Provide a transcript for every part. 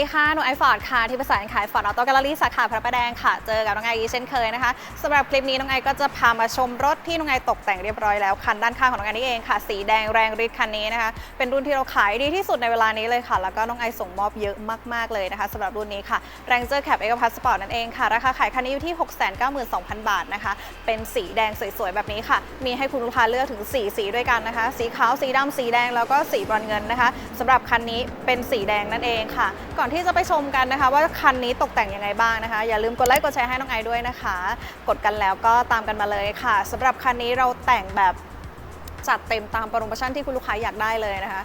ดีค่ะ หนูไอฟอร์ดค่ะ ที่ปรึกษาการขายฟอร์ดออโต้แกลเลอรี่สาขาพระประแดงค่ะ เจอกับน้องไอเช่นเคยนะคะสำหรับคลิปนี้น้องไอก็จะพามาชมรถที่น้องไอตกแต่งเรียบร้อยแล้ว คันด้านข้างของน้องไอนี่เองค่ะ สีแดงแรงฤทธิ์คันนี้นะคะ เป็นรุ่นที่เราขายดีที่สุดในเวลานี้เลยค่ะ แล้วก็น้องไอส่งมอบเยอะมากๆเลยนะคะสำหรับรุ่นนี้ค่ะ Ranger Cab Eco Pass Sport นั่นเองค่ะ ราคาขายคันนี้อยู่ที่ 692,000 บาทนะคะ เป็นสีแดงสวยๆแบบนี้ค่ะ มีให้คุณลูกค้าเลือกถึง 4 สีด้วยกันนะคะ สีขาว สีดำสีแดง แล้วก็สีบรอนเงินนะคะสำหรับคันนี้เป็นสีแดงนั่นเองค่ะ ก่อนที่จะไปชมกันนะคะ ว่าคันนี้ตกแต่งยังไงบ้างนะคะ อย่าลืมกดไลค์กดแชร์ให้น้องไอด้วยนะคะ กดกันแล้วก็ตามกันมาเลยค่ะสำหรับคันนี้เราแต่งแบบจัดเต็มตามโปรโมชั่นที่คุณลูกค้าอยากได้เลยนะคะ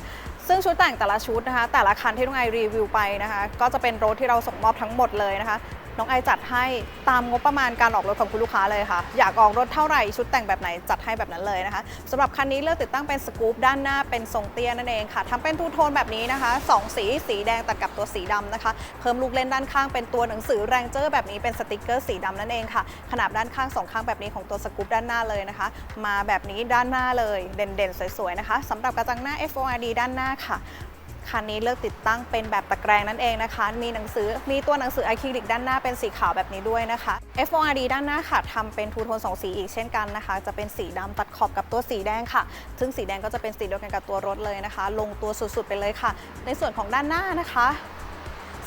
ซึ่งชุดแต่งแต่ละชุดนะคะ แต่ละคันที่น้องไอรีวิวไปนะคะ ก็จะเป็นรถที่เราส่งมอบทั้งหมดเลยนะคะ น้องไอจัดให้ตามงบประมาณการออกรถของคุณลูกค้าเลยค่ะ อยากออกรถเท่าไหร่ชุดแต่งแบบไหนจัดให้แบบนั้นเลยนะคะสำหรับคันนี้เลือกติดตั้งเป็นสกู๊ปด้านหน้าเป็นทรงเตี้ยนั่นเองค่ะทำเป็นทูโทนแบบนี้นะคะสองสีสีแดงตัดกับตัวสีดำนะคะ เพิ่มลูกเล่นด้านข้างเป็นตัวหนังสือแรงเจอร์แบบนี้เป็นสติกเกอร์สีดำนั่นเองค่ะ ขนาบด้านข้างสองข้างแบบนี้ของตัวสกู๊ปด้านหน้าเลยนะคะ มาแบบนี้ด้านหน้าเลยเด่นๆ สวยๆนะคะสำหรับกระจังหน้า FORD ด้านหน้าค่ะ คันนี้เลือกติดตั้งเป็นแบบตะแกรงนั่นเองนะคะ มีหนังสือ มีตัวหนังสืออะคริลิกด้านหน้าเป็นสีขาวแบบนี้ด้วยนะคะ FORD ด้านหน้าค่ะทำเป็นทูโทนสองสีอีกเช่นกันนะคะ จะเป็นสีดำตัดขอบกับตัวสีแดงค่ะ ซึ่งสีแดงก็จะเป็นสีเดียวกันกับตัวรถเลยนะคะ ลงตัวสุดๆไปเลยค่ะ ในส่วนของด้านหน้านะคะ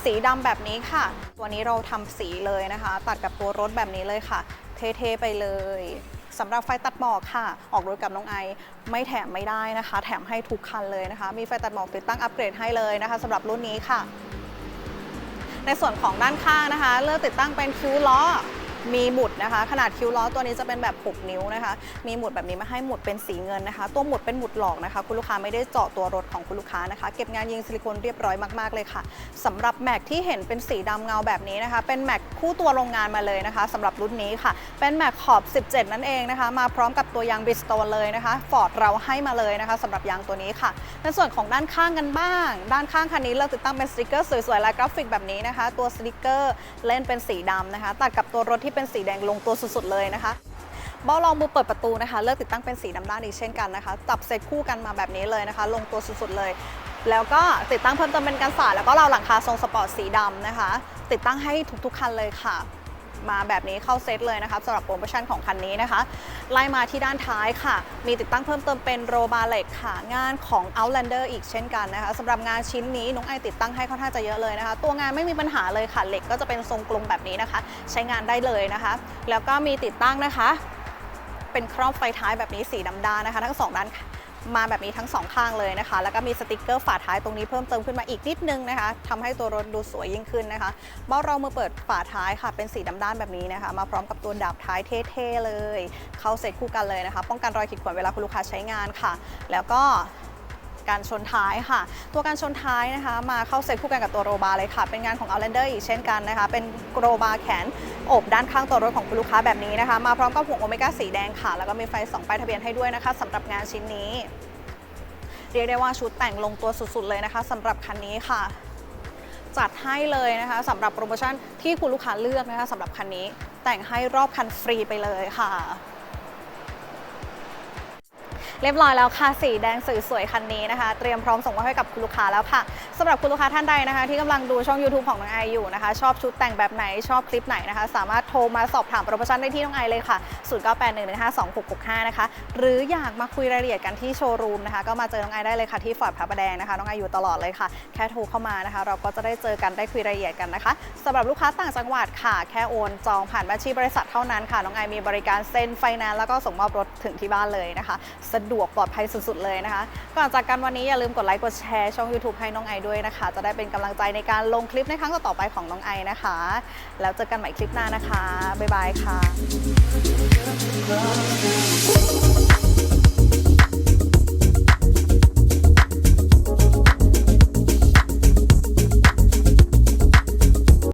สีดำแบบนี้ค่ะ ตัวนี้เราทำสีเลยนะคะ ตัดกับตัวรถแบบนี้เลยค่ะ เท่ๆไปเลย สำหรับไฟตัดหมอกค่ะ ออกรถกับน้องไอไม่แถมไม่ได้นะคะ แถมให้ทุกคันเลยนะคะ มีไฟตัดหมอกติดตั้งอัปเกรดให้เลยนะคะสำหรับรุ่นนี้ค่ะ ในส่วนของด้านข้างนะคะ เลือกติดตั้งเป็นคิ้วล้อ มีหมุดนะคะ ขนาดคิ้วล้อตัวนี้จะเป็นแบบ 6 นิ้วนะคะ มีหมุดแบบนี้มาให้หมุดเป็นสีเงินนะคะ ตัวหมุดเป็นหมุดหลอกนะคะ คุณลูกค้าไม่ได้เจาะตัวรถของคุณลูกค้านะคะ เก็บงานยิงซิลิโคนเรียบร้อยมากๆเลยค่ะสำหรับแม็กที่เห็นเป็นสีดำเงาแบบนี้นะคะ เป็นแม็กคู่ตัวโรงงานมาเลยนะคะสำหรับรุ่นนี้ค่ะ เป็นแม็กขอบ 17 นั่นเองนะคะ มาพร้อมกับตัวยางบิสโตนเลยนะคะ ฟอร์ดเราให้มาเลยนะคะสำหรับยางตัวนี้ค่ะ ในส่วนของด้านข้างกันบ้าง ด้านข้างคันนี้เราติดตั้งเป็นสติกเกอร์สวยๆและกราฟิกแบบนี้นะคะ ตัวสติกเกอร์เล่นเป็นสีดำนะคะ ตัดกับตัวรถที่เป็นสีแดงลงตัวสุดๆเลยนะคะเบ้ารองมือเปิดประตูนะคะเลือกติดตั้งเป็นสีดำด้านอีกเช่นกันนะคะจับเซตคู่กันมาแบบนี้เลยนะคะ ลงตัวสุดๆเลย แล้วก็ติดตั้งเพิ่มเติมเป็นกันสาดแล้วก็ราวหลังคาทรงสปอร์ตสีดำนะคะ ติดตั้งให้ทุกๆคันเลยค่ะ มาแบบนี้เข้าเซตเลยนะคะสำหรับโปรโมชั่นของคันนี้นะคะ ไล่มาที่ด้านท้ายค่ะ มีติดตั้งเพิ่มเติมเป็นโรบาเล็กค่ะ งานของ Outlander อีกเช่นกันนะคะสำหรับงานชิ้นนี้น้องไอติดตั้งให้ค่อนข้างจะเยอะเลยนะคะ ตัวงานไม่มีปัญหาเลยค่ะเหล็กก็จะเป็นทรงกลมแบบนี้นะคะ ใช้งานได้เลยนะคะ แล้วก็มีติดตั้งนะคะ เป็นครอบไฟท้ายแบบนี้สีดำด้านนะคะ ทั้งสองด้าน มาแบบนี้ทั้งสองข้างเลยนะคะ แล้วก็มีสติกเกอร์ฝาท้ายตรงนี้เพิ่มเติมขึ้นมาอีกนิดนึงนะคะทำให้ตัวรถดูสวยยิ่งขึ้นนะคะ เบ้าเรามาเปิดฝาท้ายค่ะ เป็นสีดำด้านแบบนี้นะคะ มาพร้อมกับตัวดับท้ายเท่ๆเลย เข้าเซ็ตคู่กันเลยนะคะ ป้องกันรอยขีดข่วนเวลาคุณลูกค้าใช้งานค่ะ แล้วก็ การชนท้ายค่ะ ตัวการชนท้ายนะคะ มาเข้าเซตคู่กันกับตัวโรบาร์เลยค่ะ เป็นงานของ Outlander อีกเช่นกันนะคะ เป็นโรบาร์แขนอบด้านข้างตัวรถของคุณลูกค้าแบบนี้นะคะ มาพร้อมกับห่วงโอเมก้าสีแดงค่ะ แล้วก็มีไฟสองป้ายทะเบียนให้ด้วยนะคะสำหรับงานชิ้นนี้ เรียกได้ว่าชุดแต่งลงตัวสุดๆเลยนะคะสำหรับคันนี้ค่ะจัดให้เลยนะคะสำหรับโปรโมชั่นที่คุณลูกค้าเลือกนะคะสำหรับคันนี้แต่งให้รอบคันฟรีไปเลยค่ะ เรียบร้อยแล้วค่ะสีแดงสวยๆคันนี้นะคะ เตรียมพร้อมส่งมอบให้กับคุณลูกค้าแล้วค่ะสำหรับคุณลูกค้าท่านใดนะคะ ที่กำลังดูช่อง YouTube ของน้องไออยู่นะคะ ชอบชุดแต่งแบบไหนชอบคลิปไหนนะคะ สามารถโทรมาสอบถามโปรโมชั่นได้ที่น้องไอเลยค่ะ0981152665นะคะหรืออยากมาคุยรายละเอียดกันที่โชว์รูมนะคะก็มาเจอน้องไอได้เลยค่ะที่ฟอร์ดพระประแดงนะคะน้องไออยู่ตลอดเลยค่ะ แค่โทรเข้ามานะคะ เราก็จะได้เจอกันได้คุยรายละเอียดกันนะคะสำหรับลูกค้าต่างจังหวัดค่ะ แค่โอนจองผ่านบัญชีบริษัทเท่านั้นค่ะน้องไอมีบริการเซ็นไฟแนนซ์แล้วก็ส่งมอบรถถึงที่บ้านเลยนะคะสะดวกปลอดภัยสุดๆเลยนะคะ ก่อนจากกันวันนี้อย่าลืมกดไลค์กดแชร์ช่อง YouTube ให้น้องไอด้วยนะคะ จะได้เป็นกำลังใจในการลงคลิปในครั้งต่อๆไปของน้องไอนะคะ แล้วเจอกันใหม่คลิปหน้านะคะบ๊ายบายค่ะ